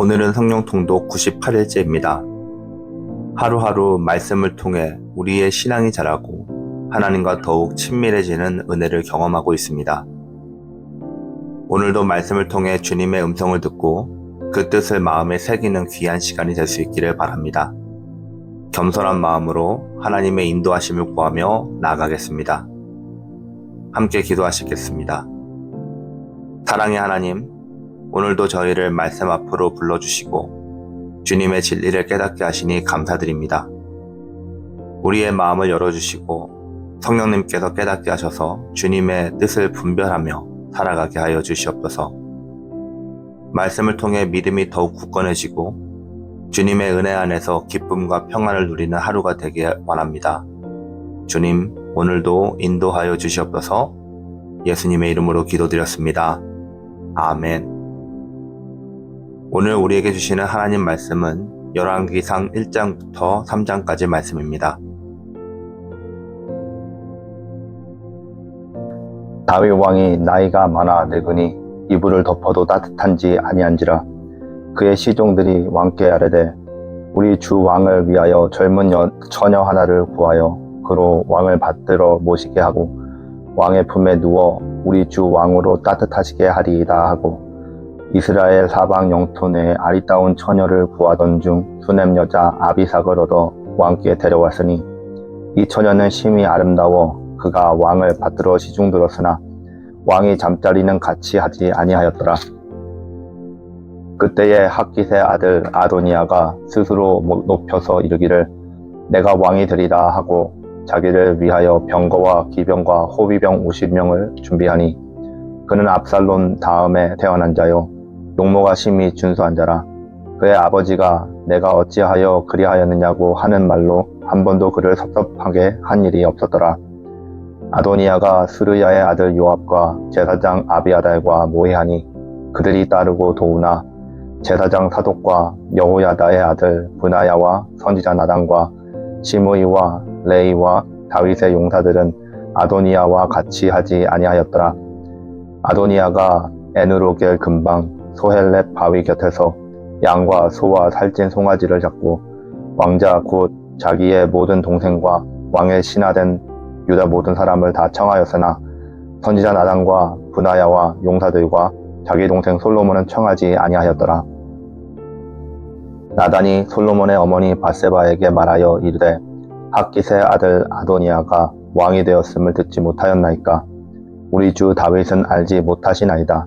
오늘은 성령 통독 98일째입니다. 하루하루 말씀을 통해 우리의 신앙이 자라고 하나님과 더욱 친밀해지는 은혜를 경험하고 있습니다. 오늘도 말씀을 통해 주님의 음성을 듣고 그 뜻을 마음에 새기는 귀한 시간이 될 수 있기를 바랍니다. 겸손한 마음으로 하나님의 인도하심을 구하며 나아가겠습니다. 함께 기도하시겠습니다. 사랑의 하나님, 오늘도 저희를 말씀 앞으로 불러주시고 주님의 진리를 깨닫게 하시니 감사드립니다. 우리의 마음을 열어주시고 성령님께서 깨닫게 하셔서 주님의 뜻을 분별하며 살아가게 하여 주시옵소서. 말씀을 통해 믿음이 더욱 굳건해지고 주님의 은혜 안에서 기쁨과 평안을 누리는 하루가 되게 원합니다. 주님, 오늘도 인도하여 주시옵소서 예수님의 이름으로 기도드렸습니다. 아멘. 오늘 우리에게 주시는 하나님 말씀은 열왕기상 1장부터 3장까지 말씀입니다. 다윗 왕이 나이가 많아 늙으니 이불을 덮어도 따뜻한지 아니한지라 그의 시종들이 왕께 아뢰되 우리 주 왕을 위하여 젊은 여, 처녀 하나를 구하여 그로 왕을 받들어 모시게 하고 왕의 품에 누워 우리 주 왕으로 따뜻하시게 하리이다 하고 이스라엘 사방 영토 내에 아리따운 처녀를 구하던 중 수냄 여자 아비삭을 얻어 왕께 데려왔으니 이 처녀는 심히 아름다워 그가 왕을 받들어 시중 들었으나 왕이 잠자리는 같이 하지 아니하였더라. 그때에 학깃의 아들 아도니아가 스스로 높여서 이르기를 내가 왕이 되리라 하고 자기를 위하여 병거와 기병과 호위병 50명을 준비하니 그는 압살론 다음에 태어난 자요 용모가 심히 준수한 자라 그의 아버지가 내가 어찌하여 그리하였느냐고 하는 말로 한 번도 그를 섭섭하게 한 일이 없었더라. 아도니아가 스르야의 아들 요압과 제사장 아비아달과 모해하니 그들이 따르고 도우나 제사장 사독과 여호야다의 아들 브나야와 선지자 나단과 시므이와 레이와 다윗의 용사들은 아도니아와 같이 하지 아니하였더라. 아도니아가 에누로겔 근방 소헬렛 바위 곁에서 양과 소와 살찐 송아지를 잡고 왕자 곧 자기의 모든 동생과 왕의 신하된 유다 모든 사람을 다 청하였으나 선지자 나단과 분하야와 용사들과 자기 동생 솔로몬은 청하지 아니하였더라. 나단이 솔로몬의 어머니 바세바에게 말하여 이르되 학깃의 아들 아도니아가 왕이 되었음을 듣지 못하였나이까 우리 주 다윗은 알지 못하시나이다.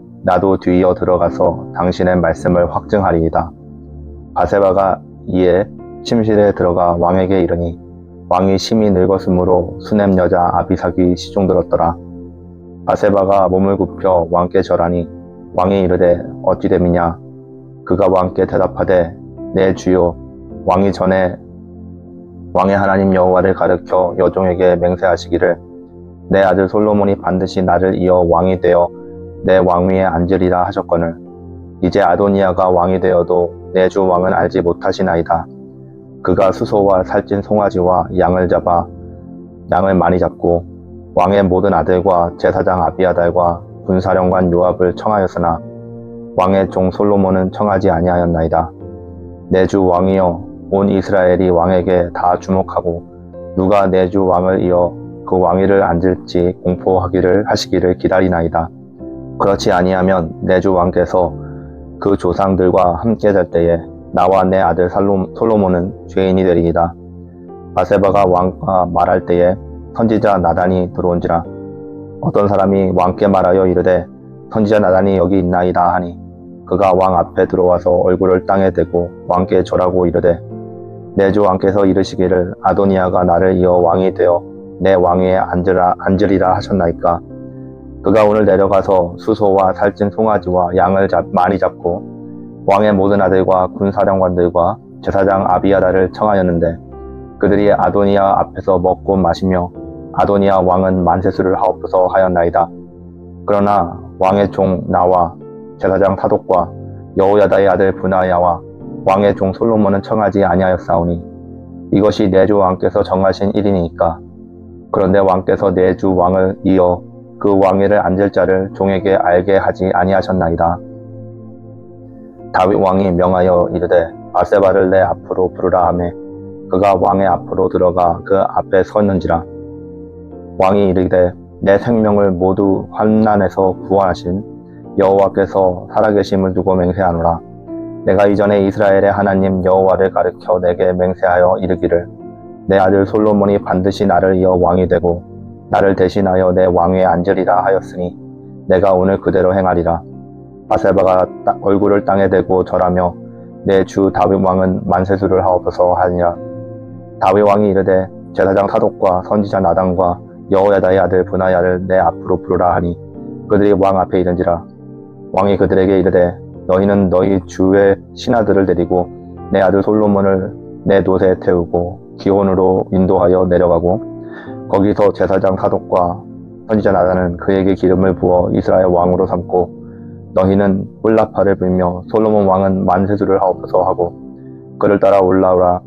나도 뒤이어 들어가서 당신의 말씀을 확증하리이다. 바세바가 이에 침실에 들어가 왕에게 이르니 왕이 심히 늙었으므로 수냄 여자 아비삭이 시종 들었더라. 바세바가 몸을 굽혀 왕께 절하니 왕이 이르되 어찌 됨이냐 그가 왕께 대답하되 내 주요 왕이 전에 왕의 하나님 여호와를 가르켜 여종에게 맹세하시기를 내 아들 솔로몬이 반드시 나를 이어 왕이 되어 내 왕위에 앉으리라 하셨거늘 이제 아도니아가 왕이 되어도 내 주 왕은 알지 못하시나이다. 그가 수소와 살찐 송아지와 양을 잡아 양을 많이 잡고 왕의 모든 아들과 제사장 아비아달과 군사령관 요압을 청하였으나 왕의 종 솔로몬은 청하지 아니하였나이다. 내 주 왕이여 온 이스라엘이 왕에게 다 주목하고 누가 내 주 왕을 이어 그 왕위를 앉을지 공포하기를 하시기를 기다리나이다. 그렇지 아니하면 내 주 왕께서 그 조상들과 함께 될 때에 나와 내 아들 살로, 솔로몬은 죄인이 되리이다. 바세바가 왕과 말할 때에 선지자 나단이 들어온지라 어떤 사람이 왕께 말하여 이르되 선지자 나단이 여기 있나이다 하니 그가 왕 앞에 들어와서 얼굴을 땅에 대고 왕께 절하고 이르되 내 주 왕께서 이르시기를 아도니아가 나를 이어 왕이 되어 내 왕위에 앉으라, 앉으리라 하셨나이까 그가 오늘 내려가서 수소와 살찐 송아지와 양을 잡, 많이 잡고 왕의 모든 아들과 군사령관들과 제사장 아비아다를 청하였는데 그들이 아도니아 앞에서 먹고 마시며 아도니아 왕은 만세수를 하옵소서 하였나이다. 그러나 왕의 종 나와 제사장 사독과 여호야다의 아들 분하야와 왕의 종 솔로몬은 청하지 아니하였사오니 이것이 내주 왕께서 정하신 일이니까 그런데 왕께서 내주 왕을 이어 그 왕위를 앉을 자를 종에게 알게 하지 아니하셨나이다. 다윗 왕이 명하여 이르되 바세바를 내 앞으로 부르라 하매 그가 왕의 앞으로 들어가 그 앞에 섰는지라 왕이 이르되 내 생명을 모두 환난에서 구원하신 여호와께서 살아계심을 두고 맹세하노라 내가 이전에 이스라엘의 하나님 여호와를 가르쳐 내게 맹세하여 이르기를 내 아들 솔로몬이 반드시 나를 이어 왕이 되고 나를 대신하여 내 왕위에 앉으리라 하였으니 내가 오늘 그대로 행하리라. 바세바가 따- 얼굴을 땅에 대고 절하며 내 주 다윗 왕은 만세수를 하옵소서 하니라. 다윗 왕이 이르되 제사장 사독과 선지자 나단과 여호야다의 아들 분하야를 내 앞으로 부르라 하니 그들이 왕 앞에 이른지라. 왕이 그들에게 이르되 너희는 너희 주의 신하들을 데리고 내 아들 솔로몬을 내 돛에 태우고 기온으로 인도하여 내려가고 거기서 제사장 사독과 선지자 나단은 그에게 기름을 부어 이스라엘 왕으로 삼고 너희는 뿔라파를 불며 솔로몬 왕은 만세수를 하옵소서 하고 그를 따라 올라오라.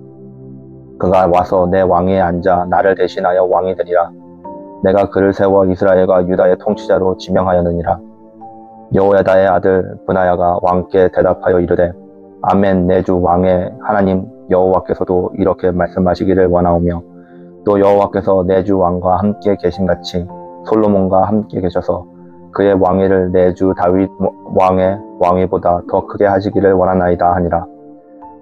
그가 와서 내 왕위에 앉아 나를 대신하여 왕이 되리라. 내가 그를 세워 이스라엘과 유다의 통치자로 지명하였느니라. 여호야다의 아들 분하야가 왕께 대답하여 이르되 아멘 내 주 왕의 하나님 여호와께서도 이렇게 말씀하시기를 원하오며 또 여호와께서 내 주 왕과 함께 계신같이 솔로몬과 함께 계셔서 그의 왕위를 내 주 다윗 왕의 왕위보다 더 크게 하시기를 원하나이다 하니라.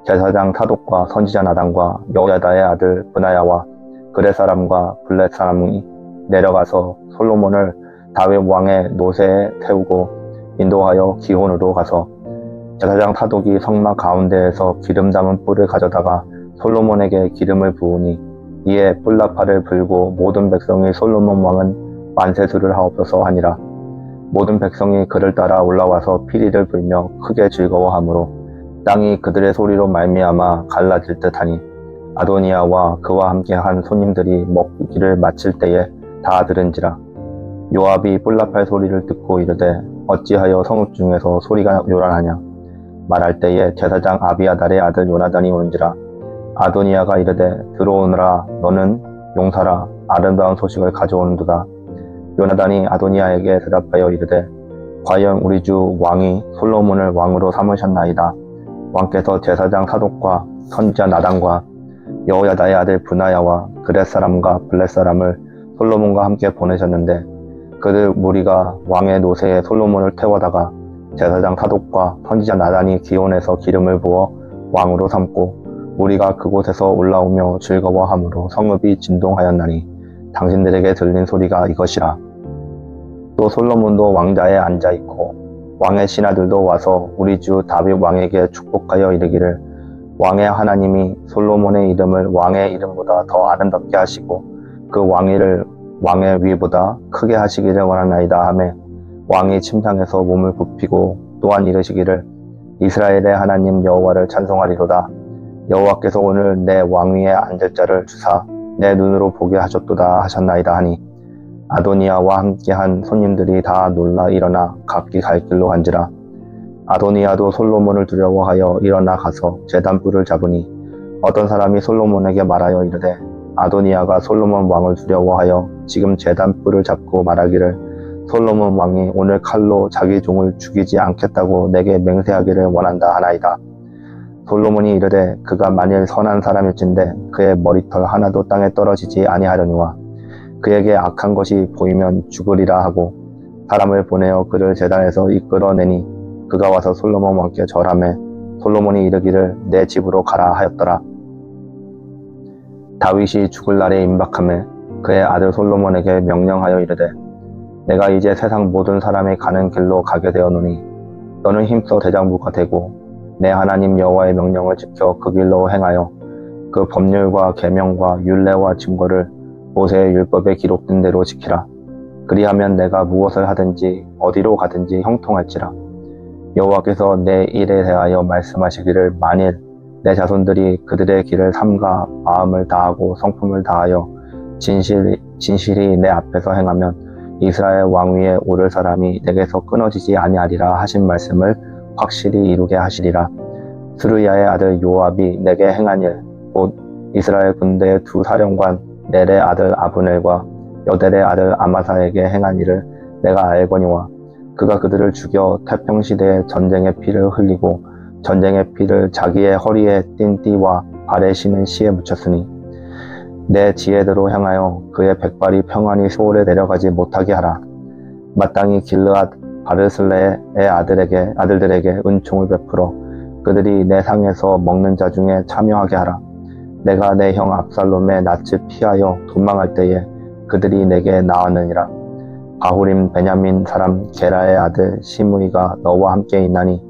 제사장 사독과 선지자 나단과 여호야다의 아들 분하야와 그레 사람과 블렛 사람이 내려가서 솔로몬을 다윗 왕의 노새에 태우고 인도하여 기혼으로 가서 제사장 사독이 성막 가운데에서 기름 담은 뿔을 가져다가 솔로몬에게 기름을 부으니 이에 뿔나팔을 불고 모든 백성이 솔로몬 왕은 만세수를 하옵소서 하니라. 모든 백성이 그를 따라 올라와서 피리를 불며 크게 즐거워하므로 땅이 그들의 소리로 말미암아 갈라질 듯하니 아도니아와 그와 함께 한 손님들이 먹기를 마칠 때에 다 들은지라. 요압이 뿔나팔 소리를 듣고 이르되 어찌하여 성읍 중에서 소리가 요란하냐? 말할 때에 제사장 아비아달의 아들 요나단이 오는지라 아도니아가 이르되 들어오너라 너는 용사라 아름다운 소식을 가져오는도다. 요나단이 아도니아에게 대답하여 이르되 과연 우리 주 왕이 솔로몬을 왕으로 삼으셨나이다. 왕께서 제사장 사독과 선지자 나단과 여호야다의 아들 분하야와 그렛 사람과 블렛 사람을 솔로몬과 함께 보내셨는데 그들 무리가 왕의 노새에 솔로몬을 태워다가 제사장 사독과 선지자 나단이 기온에서 기름을 부어 왕으로 삼고 우리가 그곳에서 올라오며 즐거워함으로 성읍이 진동하였나니 당신들에게 들린 소리가 이것이라. 또 솔로몬도 왕자에 앉아 있고 왕의 신하들도 와서 우리 주 다윗 왕에게 축복하여 이르기를 왕의 하나님이 솔로몬의 이름을 왕의 이름보다 더 아름답게 하시고 그 왕위를 왕의 위보다 크게 하시기를 원하나이다 하매 왕이 침상에서 몸을 굽히고 또한 이르시기를 이스라엘의 하나님 여호와를 찬송하리로다 여호와께서 오늘 내 왕위에 앉을 자를 주사 내 눈으로 보게 하셨도다 하셨나이다 하니 아도니아와 함께한 손님들이 다 놀라 일어나 각기 갈 길로 간지라 아도니아도 솔로몬을 두려워하여 일어나 가서 제단불을 잡으니 어떤 사람이 솔로몬에게 말하여 이르되 아도니아가 솔로몬 왕을 두려워하여 지금 제단불을 잡고 말하기를 솔로몬 왕이 오늘 칼로 자기 종을 죽이지 않겠다고 내게 맹세하기를 원한다 하나이다. 솔로몬이 이르되 그가 만일 선한 사람일진데 그의 머리털 하나도 땅에 떨어지지 아니하려니와 그에게 악한 것이 보이면 죽으리라 하고 사람을 보내어 그를 제단에서 이끌어내니 그가 와서 솔로몬 왕께 절하매 솔로몬이 이르기를 내 집으로 가라 하였더라. 다윗이 죽을 날에 임박함에 그의 아들 솔로몬에게 명령하여 이르되 내가 이제 세상 모든 사람이 가는 길로 가게 되었노니 너는 힘써 대장부가 되고 내 하나님 여호와의 명령을 지켜 그 길로 행하여 그 법률과 계명과 율례와 증거를 모세의 율법에 기록된 대로 지키라. 그리하면 내가 무엇을 하든지 어디로 가든지 형통할지라. 여호와께서 내 일에 대하여 말씀하시기를 만일 내 자손들이 그들의 길을 삼가 마음을 다하고 성품을 다하여 진실, 진실이 내 앞에서 행하면 이스라엘 왕위에 오를 사람이 내게서 끊어지지 아니하리라 하신 말씀을 확실히 이루게 하시리라. 스루야의 아들 요압이 내게 행한 일, 곧 이스라엘 군대의 두 사령관 넬의 아들 아브넬과 여델의 아들 아마사에게 행한 일을 내가 알거니와 그가 그들을 죽여 태평시대에 전쟁의 피를 흘리고 전쟁의 피를 자기의 허리에 띤 띠와 발에 신은 시에 묻혔으니 내 지혜대로 향하여 그의 백발이 평안히 소홀에 내려가지 못하게 하라. 마땅히 길르앗 바르슬레의 아들에게 아들들에게 은총을 베풀어 그들이 내 상에서 먹는 자 중에 참여하게 하라. 내가 내 형 압살롬의 낯을 피하여 도망할 때에 그들이 내게 나왔느니라. 바후림 베냐민 사람 게라의 아들 시므이가 너와 함께 있나니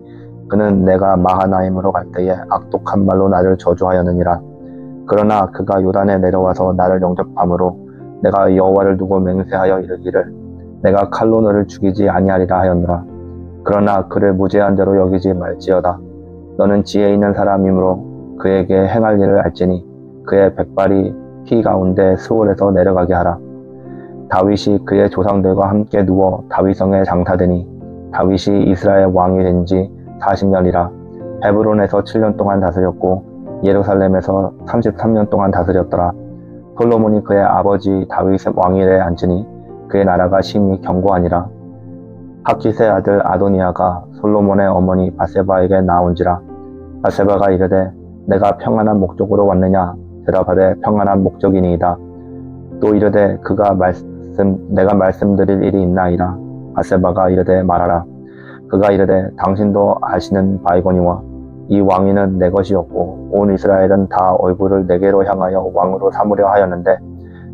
그는 내가 마하나임으로 갈 때에 악독한 말로 나를 저주하였느니라. 그러나 그가 요단에 내려와서 나를 영접함으로 내가 여호와를 두고 맹세하여 이르기를 내가 칼로 너를 죽이지 아니하리라 하였노라. 그러나 그를 무죄한 자로 여기지 말지어다. 너는 지혜 있는 사람이므로 그에게 행할 일을 알지니 그의 백발이 피 가운데 수월에서 내려가게 하라. 다윗이 그의 조상들과 함께 누워 다윗성에 장사되니 다윗이 이스라엘 왕이 된 지 40년이라 헤브론에서 7년 동안 다스렸고 예루살렘에서 33년 동안 다스렸더라. 솔로몬이 그의 아버지 다윗의 왕위에 앉으니 그의 나라가 심히 견고하니라. 하킷의 아들 아도니아가 솔로몬의 어머니 바세바에게 나온지라. 바세바가 이르되 내가 평안한 목적으로 왔느냐 대답하되 평안한 목적이니이다. 또 이르되 그가 말씀 내가 말씀드릴 일이 있나이다. 바세바가 이르되 말하라. 그가 이르되 당신도 아시는 바이거니와 이 왕위는 내 것이었고 온 이스라엘은 다 얼굴을 내게로 향하여 왕으로 삼으려 하였는데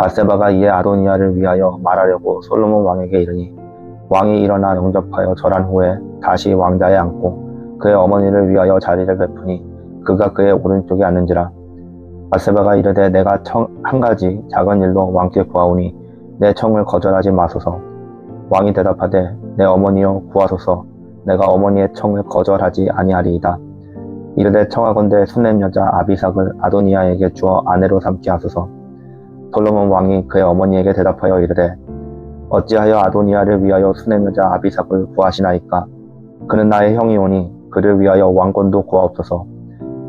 바세바가 이에 아도니아를 위하여 말하려고 솔로몬 왕에게 이르니 왕이 일어나 영접하여 절한 후에 다시 왕자에 앉고 그의 어머니를 위하여 자리를 베푸니 그가 그의 오른쪽에 앉는지라. 바세바가 이르되 내가 청, 한 가지 작은 일로 왕께 구하오니 내 청을 거절하지 마소서. 왕이 대답하되 내 어머니여 구하소서. 내가 어머니의 청을 거절하지 아니하리이다. 이르되 청하건대 수냄 여자 아비삭을 아도니아에게 주어 아내로 삼게 하소서. 솔로몬 왕이 그의 어머니에게 대답하여 이르되 어찌하여 아도니아를 위하여 수냄 여자 아비삭을 구하시나이까? 그는 나의 형이 오니 그를 위하여 왕권도 구하옵소서.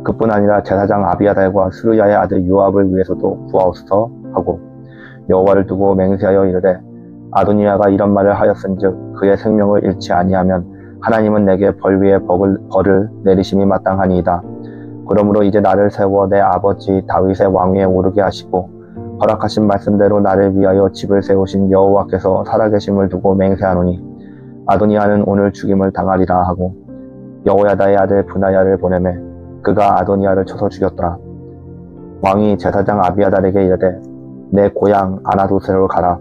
그뿐 아니라 제사장 아비아달과 스루야의 아들 요압을 위해서도 구하옵소서 하고 여호와를 두고 맹세하여 이르되 아도니아가 이런 말을 하였은즉 그의 생명을 잃지 아니하면 하나님은 내게 벌 위에 벌을, 벌을 내리심이 마땅하니이다. 그러므로 이제 나를 세워 내 아버지 다윗의 왕위에 오르게 하시고 허락하신 말씀대로 나를 위하여 집을 세우신 여호와께서 살아계심을 두고 맹세하노니 아도니아는 오늘 죽임을 당하리라 하고 여호야다의 아들 분하야를 보내매 그가 아도니아를 쳐서 죽였더라. 왕이 제사장 아비아달에게 이르되 내 고향 아나도스로 가라.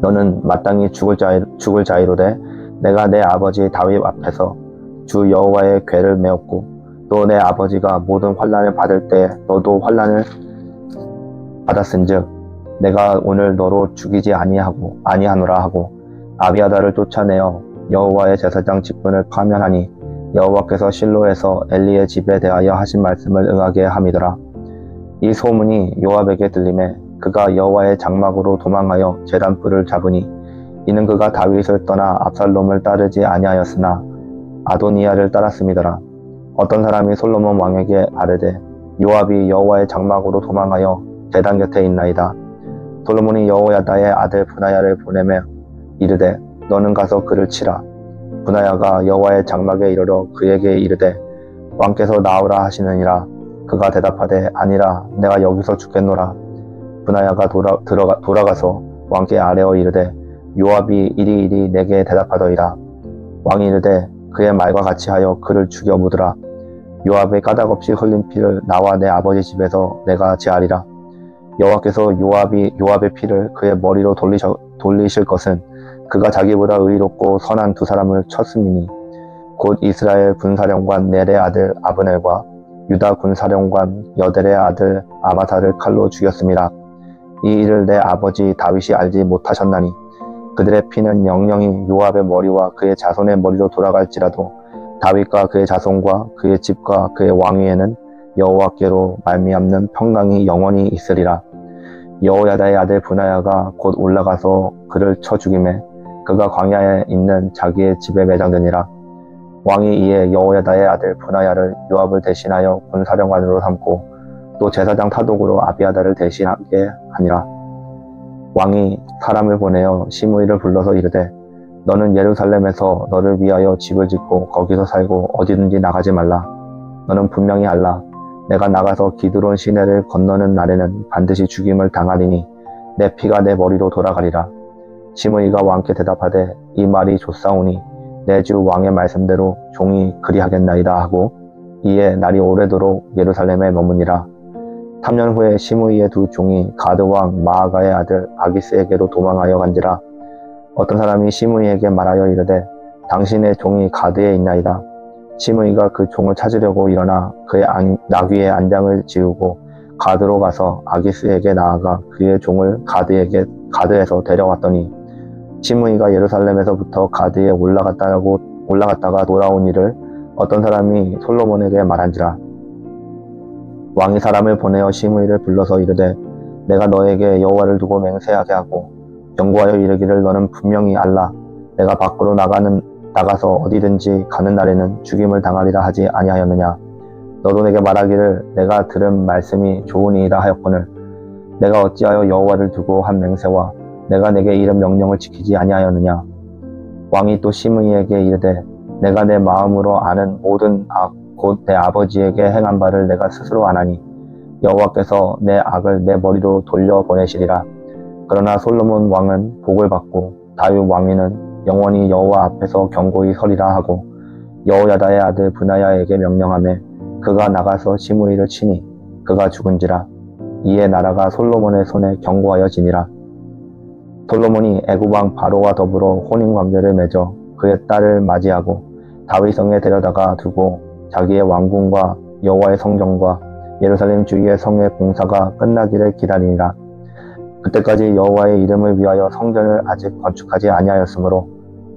너는 마땅히 죽을 자이, 죽을 자이로되 내가 내 아버지 다윗 앞에서 주 여호와의 괴를 메었고 또 내 아버지가 모든 환란을 받을 때 너도 환란을 받았은즉 내가 오늘 너로 죽이지 아니하고 아니하노라 하고 아비아다를 쫓아내어 여호와의 제사장 직분을 파면하니 여호와께서 실로에서 엘리의 집에 대하여 하신 말씀을 응하게 함이더라. 이 소문이 요압에게 들림에 그가 여호와의 장막으로 도망하여 제단불을 잡으니 이는 그가 다윗을 떠나 압살롬을 따르지 아니하였으나 아도니아를 따랐음이더라. 어떤 사람이 솔로몬 왕에게 아뢰되 요압이 여호와의 장막으로 도망하여 제단 곁에 있나이다. 솔로몬이 여호야다의 아들 분하야를 보내며 이르되 너는 가서 그를 치라. 분하야가 여호와의 장막에 이르러 그에게 이르되 왕께서 나오라 하시느니라. 그가 대답하되 아니라 내가 여기서 죽겠노라. 분하야가 돌아, 들어가, 돌아가서 왕께 아뢰어 이르되 요압이 이리 이리 내게 대답하더이다. 왕이 이르되 그의 말과 같이 하여 그를 죽여 묻으라. 요압의 까닭없이 흘린 피를 나와 내 아버지 집에서 내가 제하리라. 여호와께서 요압이 요압의 피를 그의 머리로 돌리셔, 돌리실 것은 그가 자기보다 의롭고 선한 두 사람을 쳤음이니 곧 이스라엘 군사령관 넬의 아들 아브넬과 유다 군사령관 여델의 아들 아마사를 칼로 죽였습니다. 이 일을 내 아버지 다윗이 알지 못하셨나니 그들의 피는 영영이 요압의 머리와 그의 자손의 머리로 돌아갈지라도 다윗과 그의 자손과 그의 집과 그의 왕위에는 여호와께로 말미암는 평강이 영원히 있으리라. 여호야다의 아들 분하야가 곧 올라가서 그를 쳐 죽임에 그가 광야에 있는 자기의 집에 매장되니라. 왕이 이에 여호야다의 아들 분하야를 요압을 대신하여 군사령관으로 삼고 또 제사장 타독으로 아비아다를 대신하게 하니라. 왕이 사람을 보내어 시므이를 불러서 이르되 너는 예루살렘에서 너를 위하여 집을 짓고 거기서 살고 어디든지 나가지 말라. 너는 분명히 알라. 내가 나가서 기드론 시내를 건너는 날에는 반드시 죽임을 당하리니 내 피가 내 머리로 돌아가리라. 시므이가 왕께 대답하되 이 말이 좋사오니 내 주 왕의 말씀대로 종이 그리하겠나이다 하고 이에 날이 오래도록 예루살렘에 머무니라. 3년 후에 시므이의 두 종이 가드 왕 마아가의 아들 아기스에게로 도망하여 간지라. 어떤 사람이 시므이에게 말하여 이르되 당신의 종이 가드에 있나이다. 시므이가 그 종을 찾으려고 일어나 그의 안- 나귀의 안장을 지우고 가드로 가서 아기스에게 나아가 그의 종을 가드에게 가드에서 데려왔더니 시므이가 예루살렘에서부터 가드에 올라갔다고 올라갔다가 돌아온 일을 어떤 사람이 솔로몬에게 말한지라. 왕이 사람을 보내어 시므이를 불러서 이르되 내가 너에게 여호와를 두고 맹세하게 하고 경고하여 이르기를 너는 분명히 알라. 내가 밖으로 나가는 나가서 어디든지 가는 날에는 죽임을 당하리라 하지 아니하였느냐. 너도 내게 말하기를 내가 들은 말씀이 좋으니이다 하였거늘 내가 어찌하여 여호와를 두고 한 맹세와 내가 내게 이른 명령을 지키지 아니하였느냐. 왕이 또 시므이에게 이르되 내가 내 마음으로 아는 모든 악 곧 내 아버지에게 행한 바를 내가 스스로 아나니 여호와께서 내 악을 내 머리로 돌려 보내시리라. 그러나 솔로몬 왕은 복을 받고 다윗 왕위는 영원히 여호와 앞에서 경고히 서리라 하고 여호야다의 아들 분하야에게 명령하매 그가 나가서 시므이를 치니 그가 죽은지라 이에 나라가 솔로몬의 손에 경고하여 지니라 솔로몬이 애굽 왕 바로와 더불어 혼인 관계를 맺어 그의 딸을 맞이하고 다윗성에 데려다가 두고 자기의 왕궁과 여호와의 성전과 예루살렘 주위의 성의 공사가 끝나기를 기다리니라. 그때까지 여호와의 이름을 위하여 성전을 아직 건축하지 아니하였으므로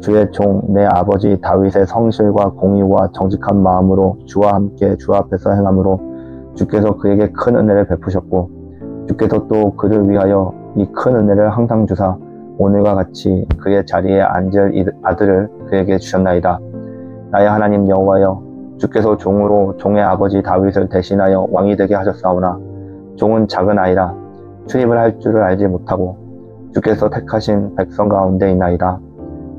주의 종 내 아버지 다윗의 성실과 공의와 정직한 마음으로 주와 함께 주 앞에서 행함으로 주께서 그에게 큰 은혜를 베푸셨고 주께서 또 그를 위하여 이 큰 은혜를 항상 주사 오늘과 같이 그의 자리에 앉을 이- 아들을 그에게 주셨나이다. 나의 하나님 여호와여 주께서 종으로 종의 아버지 다윗을 대신하여 왕이 되게 하셨사오나 종은 작은 아이라 출입을 할 줄을 알지 못하고 주께서 택하신 백성 가운데 있나이다.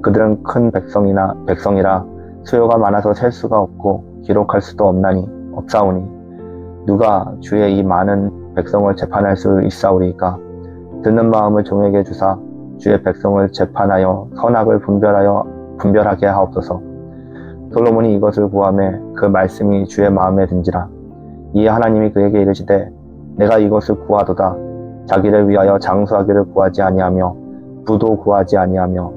그들은 큰 백성이나 백성이라 수요가 많아서 셀 수가 없고 기록할 수도 없나니 없사오니 누가 주의 이 많은 백성을 재판할 수 있사오리이까 듣는 마음을 종에게 주사 주의 백성을 재판하여 선악을 분별하여 분별하게 하옵소서. 솔로몬이 이것을 구하매 그 말씀이 주의 마음에 든지라. 이에 하나님이 그에게 이르시되 내가 이것을 구하도다. 자기를 위하여 장수하기를 구하지 아니하며 부도 구하지 아니하며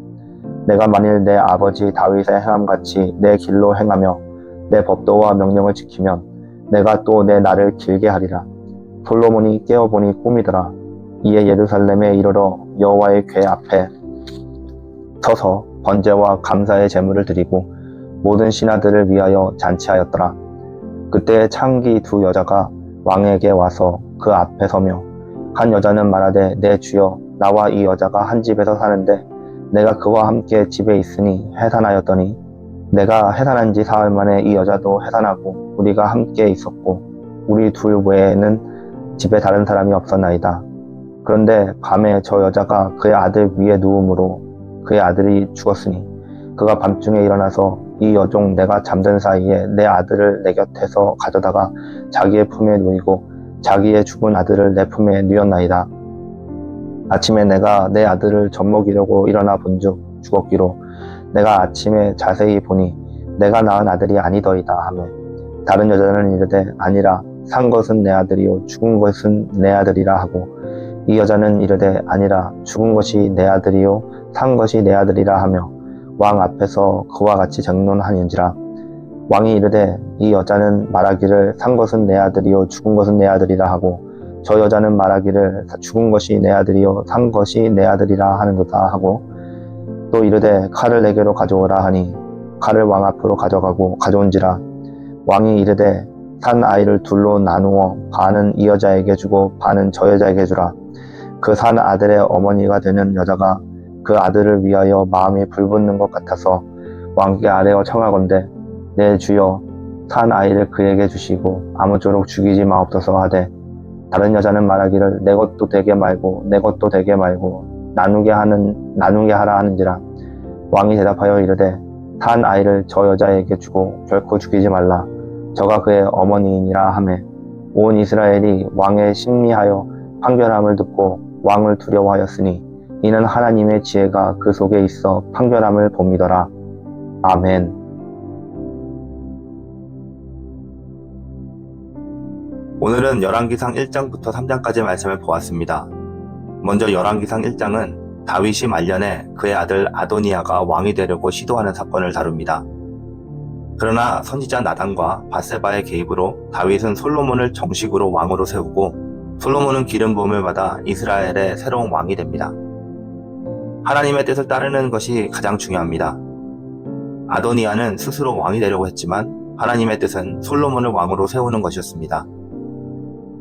내가 만일 내 아버지 다윗의 행함 같이 내 길로 행하며 내 법도와 명령을 지키면 내가 또 내 날을 길게 하리라. 솔로몬이 깨어보니 꿈이더라. 이에 예루살렘에 이르러 여호와의 궤 앞에 서서 번제와 감사의 제물을 드리고 모든 신하들을 위하여 잔치하였더라. 그때 창기 두 여자가 왕에게 와서 그 앞에 서며 한 여자는 말하되 내 주여 나와 이 여자가 한 집에서 사는데 내가 그와 함께 집에 있으니 해산하였더니 내가 해산한 지 사흘 만에 이 여자도 해산하고 우리가 함께 있었고 우리 둘 외에는 집에 다른 사람이 없었나이다. 그런데 밤에 저 여자가 그의 아들 위에 누움으로 그의 아들이 죽었으니 그가 밤중에 일어나서 이 여종 내가 잠든 사이에 내 아들을 내 곁에서 가져다가 자기의 품에 누이고 자기의 죽은 아들을 내 품에 누였나이다. 아침에 내가 내 아들을 젖먹이려고 일어나 본즉 죽었기로 내가 아침에 자세히 보니 내가 낳은 아들이 아니더이다 하며 다른 여자는 이르되 아니라 산 것은 내 아들이요 죽은 것은 내 아들이라 하고 이 여자는 이르되 아니라 죽은 것이 내 아들이요 산 것이 내 아들이라 하며 왕 앞에서 그와 같이 장론하는지라. 왕이 이르되 이 여자는 말하기를 산 것은 내 아들이요 죽은 것은 내 아들이라 하고 저 여자는 말하기를 죽은 것이 내 아들이요 산 것이 내 아들이라 하는도다 하고 또 이르되 칼을 내게로 가져오라 하니 칼을 왕 앞으로 가져가고 가져온지라. 왕이 이르되 산 아이를 둘로 나누어 반은 이 여자에게 주고 반은 저 여자에게 주라. 그 산 아들의 어머니가 되는 여자가 그 아들을 위하여 마음이 불붙는 것 같아서 왕께 아뢰어 청하건대 내 주여 산 아이를 그에게 주시고 아무쪼록 죽이지 마옵소서 하되 다른 여자는 말하기를 내 것도 되게 말고 내 것도 되게 말고 나누게 하는 나누게 하라 하는지라 왕이 대답하여 이르되 산 아이를 저 여자에게 주고 결코 죽이지 말라. 저가 그의 어머니이니라 하매 온 이스라엘이 왕의 심리하여 판결함을 듣고 왕을 두려워하였으니 이는 하나님의 지혜가 그 속에 있어 판결함을 봅니더라. 아멘 오늘은 열왕기상 1장부터 3장까지 말씀을 보았습니다. 먼저 열왕기상 1장은 다윗이 말년에 그의 아들 아도니아가 왕이 되려고 시도하는 사건을 다룹니다. 그러나 선지자 나단과 바세바의 개입으로 다윗은 솔로몬을 정식으로 왕으로 세우고 솔로몬은 기름 부음을 받아 이스라엘의 새로운 왕이 됩니다. 하나님의 뜻을 따르는 것이 가장 중요합니다. 아도니아는 스스로 왕이 되려고 했지만 하나님의 뜻은 솔로몬을 왕으로 세우는 것이었습니다.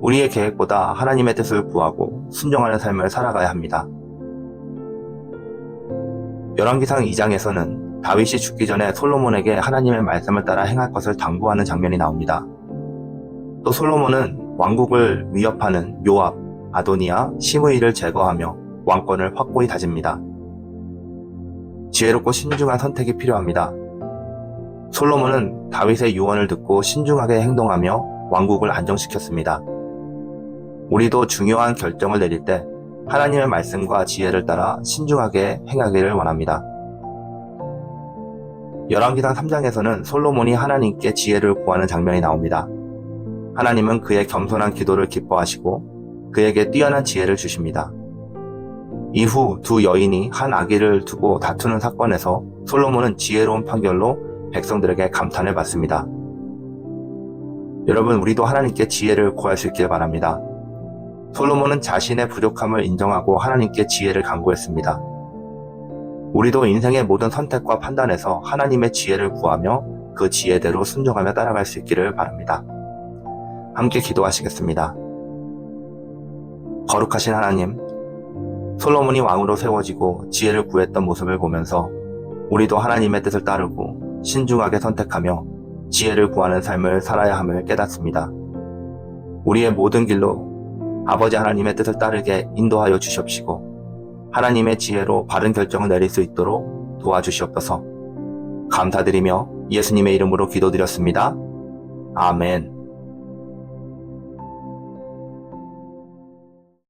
우리의 계획보다 하나님의 뜻을 구하고 순종하는 삶을 살아가야 합니다. 열왕기상 2장에서는 다윗이 죽기 전에 솔로몬에게 하나님의 말씀을 따라 행할 것을 당부하는 장면이 나옵니다. 또 솔로몬은 왕국을 위협하는 요압, 아도니아, 시므이를 제거하며 왕권을 확고히 다집니다. 지혜롭고 신중한 선택이 필요합니다. 솔로몬은 다윗의 유언을 듣고 신중하게 행동하며 왕국을 안정시켰습니다. 우리도 중요한 결정을 내릴 때 하나님의 말씀과 지혜를 따라 신중하게 행하기를 원합니다. 열왕기상 3장에서는 솔로몬이 하나님께 지혜를 구하는 장면이 나옵니다. 하나님은 그의 겸손한 기도를 기뻐하시고 그에게 뛰어난 지혜를 주십니다. 이후 두 여인이 한 아기를 두고 다투는 사건에서 솔로몬은 지혜로운 판결로 백성들에게 감탄을 받습니다. 여러분, 우리도 하나님께 지혜를 구할 수 있길 바랍니다. 솔로몬은 자신의 부족함을 인정하고 하나님께 지혜를 간구했습니다. 우리도 인생의 모든 선택과 판단에서 하나님의 지혜를 구하며 그 지혜대로 순종하며 따라갈 수 있기를 바랍니다. 함께 기도하시겠습니다. 거룩하신 하나님, 솔로몬이 왕으로 세워지고 지혜를 구했던 모습을 보면서 우리도 하나님의 뜻을 따르고 신중하게 선택하며 지혜를 구하는 삶을 살아야 함을 깨닫습니다. 우리의 모든 길로 아버지 하나님의 뜻을 따르게 인도하여 주시옵시고 하나님의 지혜로 바른 결정을 내릴 수 있도록 도와주시옵소서. 감사드리며 예수님의 이름으로 기도드렸습니다. 아멘.